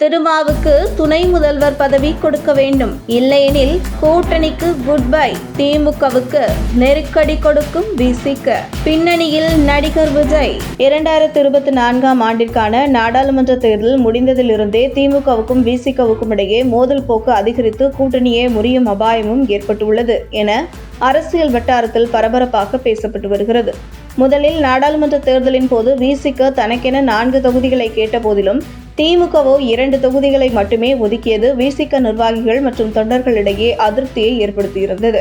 திருமாவுக்கு துணை முதல்வர் பதவி கொடுக்க வேண்டும். இல்லையெனில் கூட்டணிக்கு குட் பை திமுகவுக்கு நெருக்கடி கொடுக்கும் விசிக பின்னணியில் நடிகர் விஜய். இரண்டாயிரத்தி இருபத்தி நான்காம் ஆண்டிற்கான நாடாளுமன்ற தேர்தல் முடிந்ததிலிருந்தே திமுகவுக்கும் விசிகவுக்கும் இடையே மோதல் போக்கு அதிகரித்து கூட்டணியே முறியும் அபாயமும் ஏற்பட்டுள்ளது என அரசியல் வட்டாரத்தில் பரபரப்பாக பேசப்பட்டு வருகிறது. முதலில் நாடாளுமன்ற தேர்தலின் போது விசிக தனக்கென நான்கு தொகுதிகளை கேட்ட போதிலும் திமுகவோ இரண்டு தொகுதிகளை மட்டுமே ஒதுக்கியது விசிக நிர்வாகிகள் மற்றும் தொண்டர்களிடையே அதிருப்தியை ஏற்படுத்தியிருந்தது.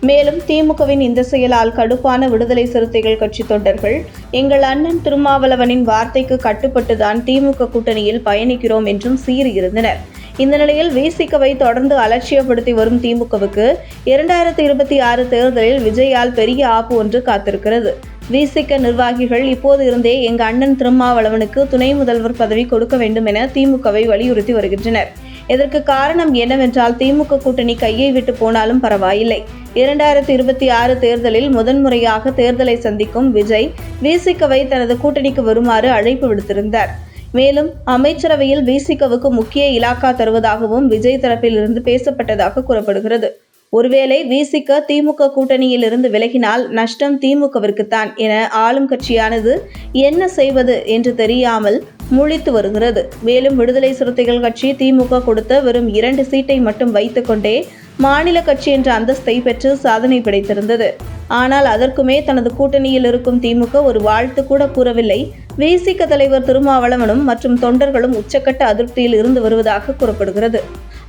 மேலும் திமுகவின் இந்த செயலால் கடுப்பான விடுதலை சிறுத்தைகள் கட்சி தொண்டர்கள் எங்கள் அண்ணன் திருமாவளவனின் வார்த்தைக்கு கட்டுப்பட்டுதான் திமுக கூட்டணியில் பயணிக்கிறோம் என்றும் சீறியிருந்தனர். இந்த நிலையில் விசிகவை தொடர்ந்து அலட்சியப்படுத்தி வரும் திமுகவுக்கு இரண்டாயிரத்தி இருபத்தி ஆறு தேர்தலில் விஜயால் பெரிய ஆப்பு ஒன்று காத்திருக்கிறது. விசிக நிர்வாகிகள் இப்போது இருந்தே எங்க அண்ணன் திருமாவளவனுக்கு துணை முதல்வர் பதவி கொடுக்க வேண்டும் என திமுகவை வலியுறுத்தி வருகின்றனர். இதற்கு காரணம் என்னவென்றால் திமுக கூட்டணி கையை விட்டு போனாலும் பரவாயில்லை. இரண்டாயிரத்தி இருபத்தி ஆறு தேர்தலில் முதன்முறையாக தேர்தலை சந்திக்கும் விஜய் விசிகவை தனது கூட்டணிக்கு வருமாறு அழைப்பு விடுத்திருந்தார். மேலும் அமைச்சரவையில் விசிகவுக்கு முக்கிய இலாக்கா தருவதாகவும் விஜய் தரப்பில் இருந்து பேசப்பட்டதாக கூறப்படுகிறது. ஒருவேளை விசிக திமுக கூட்டணியில் இருந்து விலகினால் நஷ்டம் திமுகவிற்குத்தான் என ஆளும் கட்சியானது என்ன செய்வது என்று தெரியாமல் முழித்து வருகிறது. மேலும் விடுதலை சிறுத்தைகள் கட்சி திமுக கொடுத்த வெறும் இரண்டு சீட்டை மட்டும் வைத்துக்கொண்டே மாநில கட்சி என்ற அந்தஸ்தை பெற்று சாதனை படைத்திருந்தது. ஆனால் அதற்குமே தனது கூட்டணியில் இருக்கும் திமுக ஒரு வாழ்த்து கூட கூறவில்லை. விசிக தலைவர் திருமாவளவனும் மற்றும் தொண்டர்களும் உச்சக்கட்ட அதிருப்தியில் இருந்து வருவதாக கூறப்படுகிறது.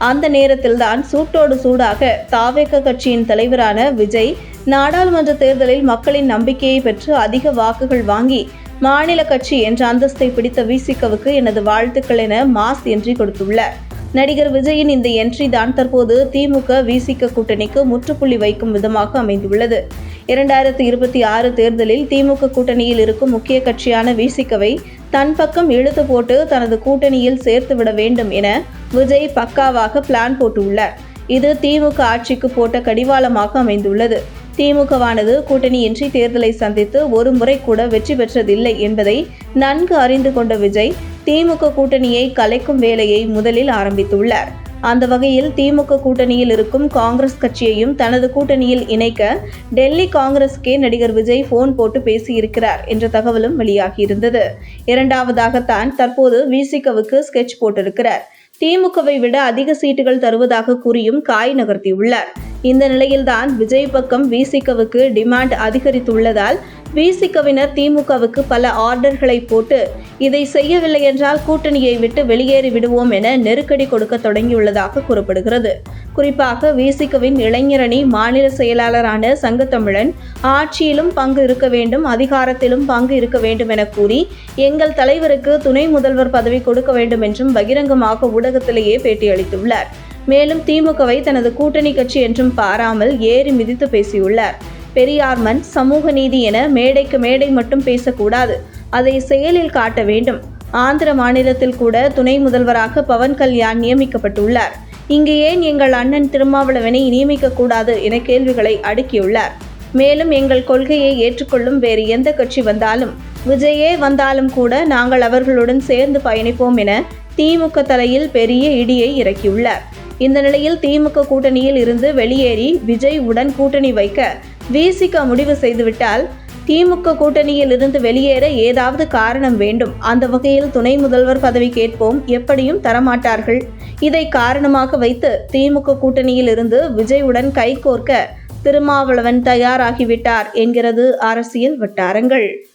அந்த நேரத்தில்தான் சூட்டோடு சூடாக தாவேக கட்சியின் தலைவரான விஜய் நாடாளுமன்ற தேர்தலில் மக்களின் நம்பிக்கையை பெற்று அதிக வாக்குகள் வாங்கி மாநில கட்சி என்ற அந்தஸ்தை பிடித்த விசிகவுக்கு எனது வாழ்த்துக்கள் என மாஸ் என்ட்ரி கொடுத்துள்ளார். நடிகர் விஜயின் இந்த என்ட்ரி தான் தற்போது திமுக விசிக கூட்டணிக்கு முற்றுப்புள்ளி வைக்கும் விதமாக அமைந்துள்ளது. இரண்டாயிரத்தி இருபத்தி ஆறு தேர்தலில் திமுக கூட்டணியில் இருக்கும் முக்கிய கட்சியான விசிகவை தன் பக்கம் இழுத்து போட்டு தனது கூட்டணியில் சேர்த்து விட வேண்டும் என விஜய் பக்காவாக பிளான் போட்டுள்ளார். இது திமுக ஆட்சிக்கு போட்ட கடிவாளமாக அமைந்துள்ளது. திமுகவானது கூட்டணியின்றி தேர்தலை சந்தித்து ஒரு முறை கூட வெற்றி பெற்றதில்லை என்பதை நன்கு அறிந்து கொண்ட விஜய் திமுக கூட்டணியை கலைக்கும் வேலையை முதலில் ஆரம்பித்துள்ளார். அந்த வகையில் திமுக கூட்டணியில் இருக்கும் காங்கிரஸ் கட்சியையும் தனது கூட்டணியில் இணைக்க டெல்லி காங்கிரஸ்க்கே நடிகர் விஜய் போன் போட்டு பேசியிருக்கிறார் என்ற தகவலும் வெளியாகியிருந்தது. இரண்டாவதாகத்தான் தற்போது விசிகவுக்கு ஸ்கெட்ச் போட்டிருக்கிறார். திமுகவை விட அதிக சீட்டுகள் தருவதாக கூறியும் காய் நகர்த்தியுள்ளார். இந்த நிலையில்தான் விஜய் பக்கம் விசிகவுக்கு டிமாண்ட் அதிகரித்துள்ளதால் விசிகவினர் திமுகவுக்கு பல ஆர்டர்களை போட்டு இதை செய்யவில்லை என்றால் கூட்டணியை விட்டு வெளியேறி விடுவோம் என நெருக்கடி கொடுக்க தொடங்கியுள்ளதாக கூறப்படுகிறது. குறிப்பாக விசிகவின் இளைஞரணி மாநில செயலாளரான சங்கத்தமிழன் ஆட்சியிலும் பங்கு இருக்க வேண்டும் அதிகாரத்திலும் பங்கு இருக்க வேண்டும் என கூறி எங்கள் தலைவருக்கு துணை முதல்வர் பதவி கொடுக்க வேண்டும் என்றும் பகிரங்கமாக ஊடகத்திலேயே பேட்டியளித்துள்ளார். மேலும் திமுகவை தனது கூட்டணி கட்சி என்றும் பாராமல் ஏறி மிதித்து பேசியுள்ளார். பெரியார் மண் சமூக நீதி என மேடைக்கு மேடை மட்டும் பேசக்கூடாது. அதை செயலில் காட்ட வேண்டும். ஆந்திர மாநிலத்தில் கூட துணை முதல்வராக பவன் கல்யாண் நியமிக்கப்பட்டுள்ளார். இங்கு ஏன் எங்கள் அண்ணன் திருமாவளவனை நியமிக்கக்கூடாது என கேள்விகளை அடுக்கியுள்ளார். மேலும் எங்கள் கொள்கையை ஏற்றுக்கொள்ளும் வேறு எந்த கட்சி வந்தாலும் விஜயே வந்தாலும் கூட நாங்கள் அவர்களுடன் சேர்ந்து பயணிப்போம் என திமுக தலையில் பெரிய இடியை இறக்கியுள்ளார். இந்த நிலையில் திமுக கூட்டணியில் இருந்து வெளியேறி விஜய் உடன் கூட்டணி வைக்க விசிக முடிவு செய்துவிட்டால் திமுக கூட்டணியில் இருந்து வெளியேற ஏதாவது காரணம் வேண்டும். அந்த வகையில் துணை முதல்வர் பதவி கேட்போம் எப்படியும் தரமாட்டார்கள். இதை காரணமாக வைத்து திமுக கூட்டணியில் இருந்து விஜயுடன் கைகோர்க்க திருமாவளவன் தயாராகிவிட்டார் என்கிறது அரசியல் வட்டாரங்கள்.